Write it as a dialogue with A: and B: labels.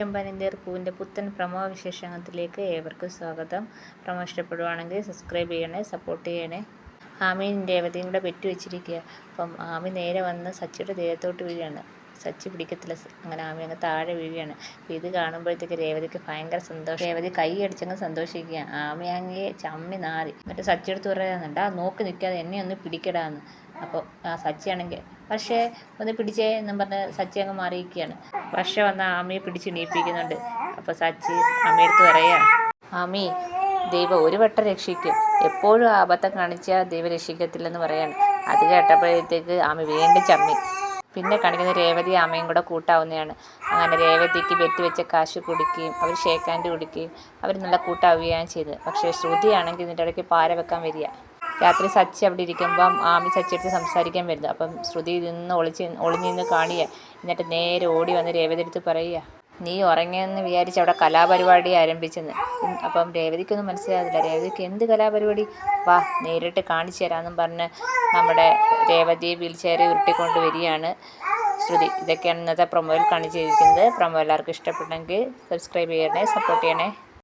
A: ചെമ്പനന്തീർ പൂവിന്റെ പുത്തൻ പ്രമോ വിശേഷത്തിലേക്ക് ഏവർക്കും സ്വാഗതം. പ്രമോ ഇഷ്ടപ്പെടുവാണെങ്കിൽ സബ്സ്ക്രൈബ് ചെയ്യണേ സപ്പോർട്ട് ചെയ്യണേ. ആമിൻ രേവതിയും കൂടെ പെറ്റു വെച്ചിരിക്കുക അപ്പം ആമി നേരെ വന്ന് സച്ചിയുടെ ദേഹത്തോട്ട് വീഴുകയാണ് സച്ചി പിടിക്കത്തില്ല. അങ്ങനെ ആമി അങ്ങ് താഴെ വീഴുകയാണ്. അപ്പോൾ ഇത് കാണുമ്പോഴത്തേക്ക് രേവതിക്ക് ഭയങ്കര സന്തോഷം. രേവതി കൈ അടിച്ചങ്ങ് സന്തോഷിക്കുക ആമി അങ്ങേ ചമ്മി നാറി. എന്നിട്ട് സച്ചി എടുത്ത് പറയാന്നുണ്ട് ആ നോക്കി നിൽക്കാതെ എന്നെ ഒന്ന് പിടിക്കടാന്ന്. അപ്പോൾ ആ സച്ചിയാണെങ്കിൽ പക്ഷേ ഒന്ന് പിടിച്ചേ എന്നും പറഞ്ഞ് സച്ചി അങ്ങ് മാറിയിരിക്കുകയാണ്. പക്ഷേ വന്ന ആമിയെ പിടിച്ച് നീപ്പിക്കുന്നുണ്ട് അപ്പോൾ സച്ചി അമ്മയെടുത്ത് പറയുക ആമി ദൈവം ഒരു വട്ടം രക്ഷിക്കും. എപ്പോഴും അബദ്ധം കാണിച്ചാൽ ദൈവം രക്ഷിക്കത്തില്ലെന്ന് പറയാണ്. അത് കേട്ടപ്പോഴത്തേക്ക് ആമി വീണ്ടും ചമ്മി. പിന്നെ കാണിക്കുന്നത് രേവതി ആമയും കൂടെ കൂട്ടാവുന്നതാണ്. അങ്ങനെ രേവതിക്ക് ബെറ്റ് വെച്ച കാശ് കുടിക്കുകയും അവർ ഷേക്ക് ഹാൻഡ് കുടിക്കുകയും അവർ നല്ല കൂട്ടാവുകയാണ് ചെയ്തത്. പക്ഷേ ശ്രുതിയാണെങ്കിൽ ഇതിന്റെ ഇടയ്ക്ക് പാര വെക്കാൻ വരിക. രാത്രി സച്ചി അവിടെ ഇരിക്കുമ്പം ആമി സച്ചി എടുത്ത് സംസാരിക്കാൻ വരുന്നു. അപ്പം ശ്രുതി നിന്ന് ഒളിച്ച് ഒളിഞ്ഞിന്ന് കാണുക എന്നിട്ട് നേരെ ഓടി വന്ന് രേവതി എടുത്ത് പറയുക. നീ ഉറങ്ങിയെന്ന് വിചാരിച്ച് അവിടെ കലാപരിപാടി ആരംഭിച്ചെന്ന്. അപ്പം രേവതിക്കൊന്നും മനസ്സിലാകുന്നില്ല രേവതിക്ക് എന്ത് കലാപരിപാടി? വാ നേരിട്ട് കാണിച്ചു തരാമെന്നും പറഞ്ഞ് നമ്മുടെ രേവതി വീൽ ചെയറിൽ ഉരുട്ടിക്കൊണ്ട് വരികയാണ് ശ്രുതി. ഇതൊക്കെയാണ് ഇന്നത്തെ പ്രൊമോയിൽ കാണിച്ചിരിക്കുന്നത്. പ്രൊമോ എല്ലാവർക്കും ഇഷ്ടപ്പെട്ടെങ്കിൽ സബ്സ്ക്രൈബ് ചെയ്യണേ സപ്പോർട്ട് ചെയ്യണേ.